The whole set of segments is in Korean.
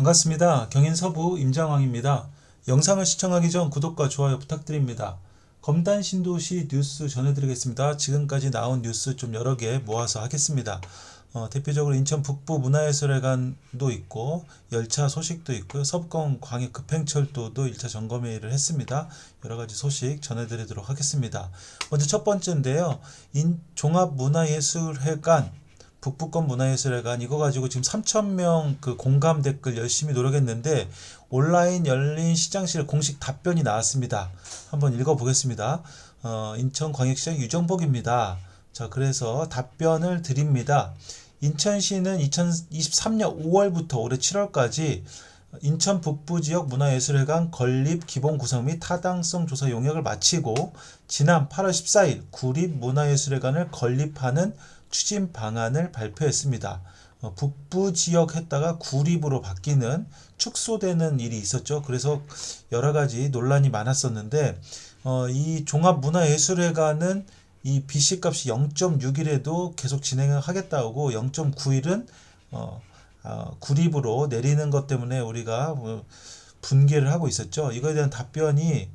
반갑습니다. 경인 서부 임장왕입니다. 영상을 시청하기 전 구독과 좋아요 부탁드립니다. 검단 신도시 뉴스 전해드리겠습니다. 지금까지 나온 뉴스 좀 여러 개 모아서 하겠습니다. 어, 대표적으로 인천 북부 문화예술회관도 있고 열차 소식도 있고요. 서부권 광역 급행철도도 1차 점검회의를 했습니다. 여러 가지 소식 전해드리도록 하겠습니다. 먼저 첫 번째인데요. 인, 종합문화예술회관 북부권 문화예술회관 이거 가지고 지금 3,000명 그 공감 댓글 열심히 노력했는데 온라인 열린 시장실 공식 답변이 나왔습니다. 한번 읽어보겠습니다. 어, 인천광역시장 유정복입니다. 자, 그래서 답변을 드립니다. 인천시는 2023년 5월부터 올해 7월까지 인천 북부 지역 문화예술회관 건립 기본 구성 및 타당성 조사 용역을 마치고 지난 8월 14일 구립 문화예술회관을 건립하는 추진 방안을 발표했습니다. 어, 북부 지역 했다가 구립으로 바뀌는 축소되는 일이 있었죠. 그래서 여러 가지 논란이 많았었는데 어, 이 종합문화예술회관은 이 BC 값이 0.6일에도 계속 진행을 하겠다고 0.9일은 어, 어, 구립으로 내리는 것 때문에 우리가 뭐 분개를 하고 있었죠. 이거에 대한 답변이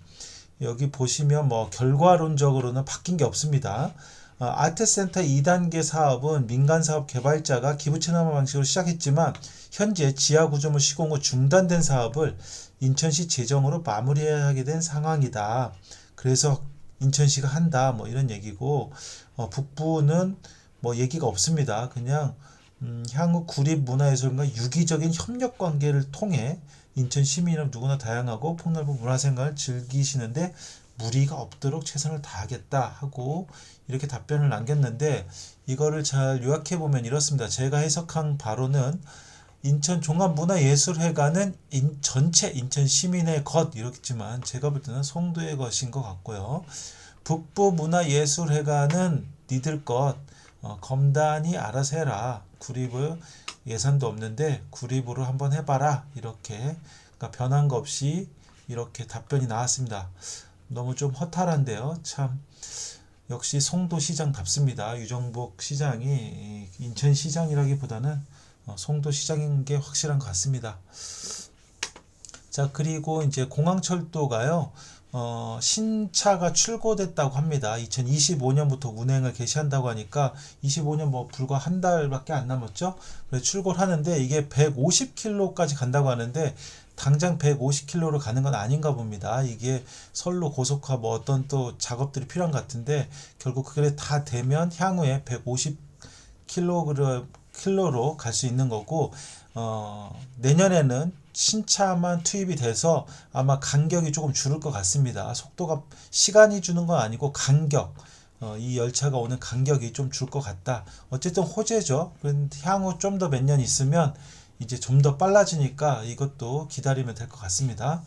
여기 보시면 뭐 결과론적으로는 바뀐 게 없습니다. 어, 아트센터 2단계 사업은 민간 사업 개발자가 기부 체납 방식으로 시작했지만 현재 지하 구조물 시공 후 중단된 사업을 인천시 재정으로 마무리하게 된 상황이다. 그래서 인천시가 한다. 뭐 이런 얘기고 어, 북부는 뭐 얘기가 없습니다. 그냥 음, 향후 구립 문화예술과 유기적인 협력 관계를 통해 인천 시민은 누구나 다양하고 폭넓은 문화 생활을 즐기시는데 무리가 없도록 최선을 다하겠다 하고 이렇게 답변을 남겼는데 이거를 잘 요약해 보면 이렇습니다. 제가 해석한 바로는 인천 종합문화예술회관은 인, 전체 인천 시민의 것 이렇겠지만 제가 볼 때는 송도의 것인 것 같고요. 북부문화예술회관은 니들 것 어, 검단이 알아서 해라. 구립을 예산도 없는데 구립으로 한번 해봐라. 이렇게 그러니까 변한 거 없이 이렇게 답변이 나왔습니다. 너무 좀 허탈한데요. 참 역시 송도 시장답습니다. 유정복 시장이 인천 시장이라기보다는 어, 송도 시장인 게 확실한 것 같습니다. 자 그리고 이제 공항철도가요. 어, 신차가 출고됐다고 합니다. 2025년부터 운행을 개시한다고 하니까 25년 뭐 불과 한 달밖에 안 남았죠. 그래서 출고를 하는데 이게 150km까지 간다고 하는데 당장 150km로 가는 건 아닌가 봅니다. 이게 선로 고속화 뭐 어떤 또 작업들이 필요한 것 같은데 결국 그게 다 되면 향후에 150km 킬로로 갈 수 있는 거고 어, 내년에는 신차만 투입이 돼서 아마 간격이 조금 줄을 것 같습니다. 속도가 시간이 주는 건 아니고 간격 어, 이 열차가 오는 간격이 좀 줄 것 같다. 어쨌든 호재죠. 향후 좀 더 몇 년 있으면 이제 좀 더 빨라지니까 이것도 기다리면 될 것 같습니다.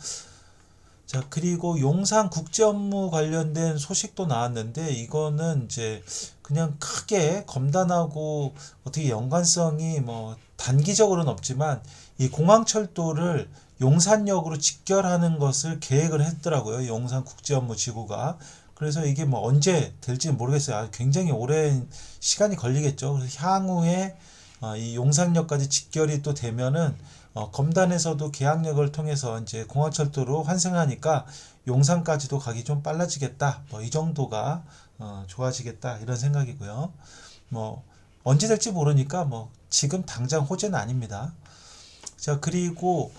자, 그리고 용산 국제 업무 관련된 소식도 나왔는데 이거는 이제 그냥 크게 검단하고 어떻게 연관성이 뭐 단기적으로는 없지만 이 공항철도를 용산역으로 직결하는 것을 계획을 했더라고요. 용산 국제 업무 지구가. 그래서 이게 뭐 언제 될지 모르겠어요. 아, 굉장히 오랜 시간이 걸리겠죠. 그래서 향후에 어, 이 용산역까지 직결이 또 되면은 어, 검단에서도 계약력을 통해서 이제 공항철도로 환승하니까 용산까지도 가기 좀 빨라지겠다. 뭐 이 정도가 어, 좋아지겠다 이런 생각이고요. 뭐 언제 될지 모르니까 뭐 지금 당장 호재는 아닙니다. 자 그리고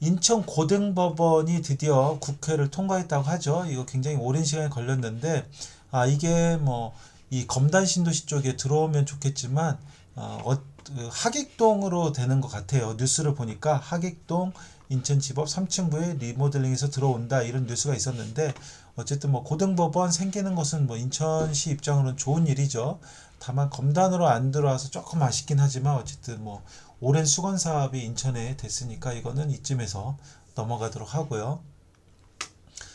인천 고등법원이 드디어 국회를 통과했다고 하죠. 이거 굉장히 오랜 시간이 걸렸는데 아 이게 뭐 이 검단 신도시 쪽에 들어오면 좋겠지만 어, 어, 그 하객동으로 되는 것 같아요. 뉴스를 보니까 하객동 인천지법 3층부에 리모델링해서 들어온다 이런 뉴스가 있었는데 어쨌든 뭐 고등법원 생기는 것은 뭐 인천시 입장으로는 좋은 일이죠. 다만 검단으로 안 들어와서 조금 아쉽긴 하지만 어쨌든 뭐 오랜 수건 사업이 인천에 됐으니까 이거는 이쯤에서 넘어가도록 하고요.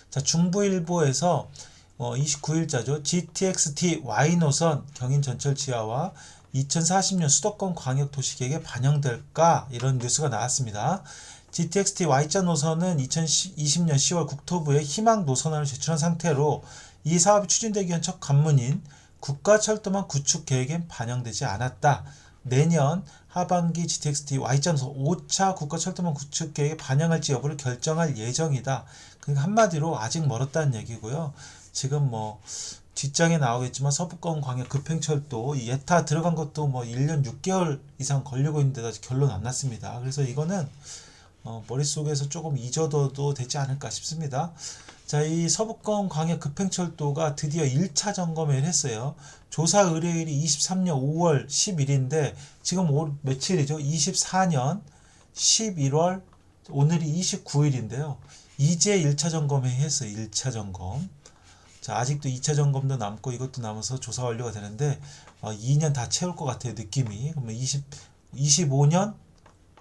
자 중부일보에서 어, 29일자죠. GTX-T Y 노선 경인 전철 지하와 2040년 수도권 광역 도시계획에 반영될까 이런 뉴스가 나왔습니다. GTX-T Y자 노선은 2020년 10월 국토부에 희망 노선안을 제출한 상태로 이 사업이 추진되기 위한 첫 관문인 국가철도망 구축 계획엔 반영되지 않았다. 내년 하반기 GTX-T Y장소 5차 국가철도망 구축 계획에 반영할지 여부를 결정할 예정이다. 그러니까 한마디로 아직 멀었다는 얘기고요. 지금 뭐 뒷장에 나오겠지만 서부권 광역 급행철도 이 예타 들어간 것도 뭐 1년 6개월 이상 걸리고 있는데도 아직 결론 안 났습니다. 그래서 이거는 어, 머릿속에서 조금 잊어둬도 되지 않을까 싶습니다. 자, 이 서부권 광역 급행철도가 드디어 1차 점검을 했어요. 조사 의뢰일이 23년 5월 10일인데 지금 올 며칠이죠? 24년 11월 오늘이 29일인데요. 이제 1차 점검회 했어요. 1차 점검. 자, 아직도 2차 점검도 남고 이것도 남아서 조사 완료가 되는데 어, 2년 다 채울 것 같아요. 느낌이. 그러면 20 25년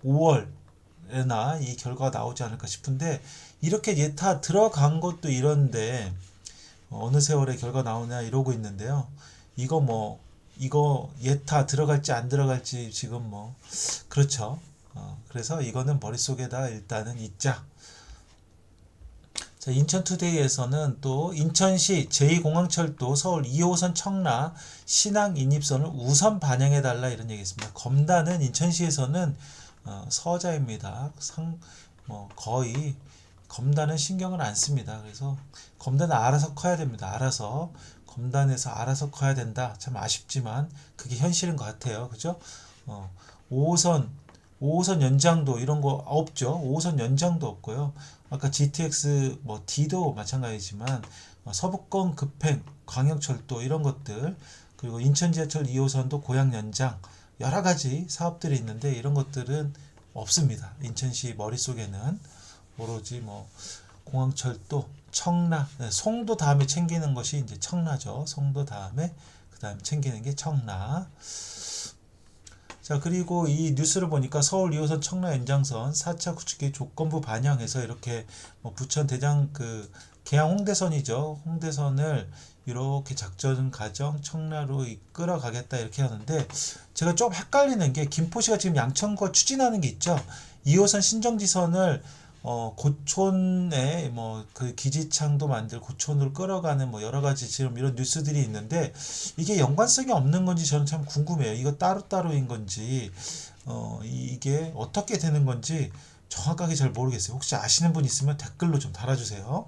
5월에나 이 결과가 나오지 않을까 싶은데 이렇게 예타 들어간 것도 이런데 어, 어느 세월에 결과 나오냐 이러고 있는데요. 이거 뭐 이거 예타 들어갈지 안 들어갈지 지금 뭐 그렇죠. 어, 그래서 이거는 머릿속에다 일단은 있자. 자, 인천투데이에서는 또 인천시 제2공항철도 서울 2호선 청라 신항 인입선을 우선 반영해 달라 이런 얘기 있습니다. 검단은 인천시에서는 어, 서자입니다. 상, 뭐 거의 검단은 신경을 안 씁니다. 그래서 검단은 알아서 커야 됩니다. 알아서 검단에서 알아서 커야 된다. 참 아쉽지만 그게 현실인 것 같아요. 그죠? 어, 5호선 5호선 연장도 이런 거 없죠. 5호선 연장도 없고요. 아까 GTX 뭐 D도 마찬가지지만 어, 서부권 급행, 광역철도 이런 것들 그리고 인천 지하철 2호선도 고양 연장 여러 가지 사업들이 있는데 이런 것들은 없습니다. 인천시 머릿속에는 오로지 뭐 공항철도, 청라, 네, 송도 다음에 챙기는 것이 이제 청라죠. 송도 다음에 그 다음에 챙기는 게 청라. 자, 그리고 이 뉴스를 보니까 서울 2호선 청라 연장선 4차 구축계 조건부 반영해서 이렇게 뭐 부천 대장 그 계양 홍대선이죠. 홍대선을 이렇게 작전 과정 청라로 이끌어 가겠다 이렇게 하는데 제가 좀 헷갈리는 게 김포시가 지금 양천거 추진하는 게 있죠. 2호선 신정지선을 어, 고촌에 뭐 그 기지창도 만들 고촌으로 끌어가는 뭐 여러 가지 지금 이런 뉴스들이 있는데 이게 연관성이 없는 건지 저는 참 궁금해요. 이거 따로따로인 건지 어, 이- 이게 어떻게 되는 건지 정확하게 잘 모르겠어요. 혹시 아시는 분 있으면 댓글로 좀 달아주세요.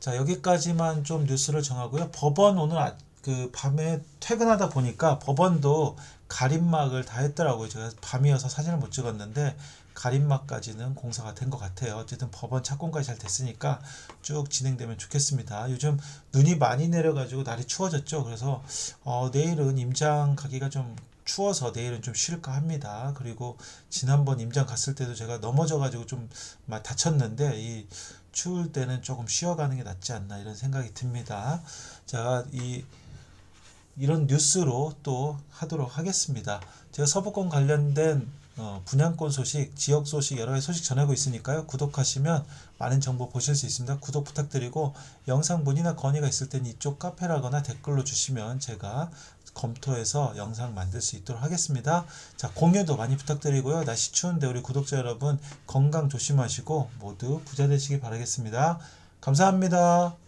자, 여기까지만 좀 뉴스를 정하고요. 법원 오늘 아- 그 밤에 퇴근하다 보니까 법원도 가림막을 다 했더라고요. 제가 밤이어서 사진을 못 찍었는데 가림막까지는 공사가 된 것 같아요. 어쨌든 법원 착공까지 잘 됐으니까 쭉 진행되면 좋겠습니다. 요즘 눈이 많이 내려가지고 날이 추워졌죠. 그래서 어, 내일은 임장 가기가 좀 추워서 내일은 좀 쉴까 합니다. 그리고 지난번 임장 갔을 때도 제가 넘어져가지고 좀 막 다쳤는데 이 추울 때는 조금 쉬어가는 게 낫지 않나 이런 생각이 듭니다. 자, 이 이런 뉴스로 또 하도록 하겠습니다. 제가 서부권 관련된 어, 분양권 소식, 지역 소식 여러 가지 소식 전하고 있으니까요. 구독하시면 많은 정보 보실 수 있습니다. 구독 부탁드리고 영상 문의나 건의가 있을 땐 이쪽 카페라거나 댓글로 주시면 제가 검토해서 영상 만들 수 있도록 하겠습니다. 자, 공유도 많이 부탁드리고요. 날씨 추운데 우리 구독자 여러분 건강 조심하시고 모두 부자 되시길 바라겠습니다. 감사합니다.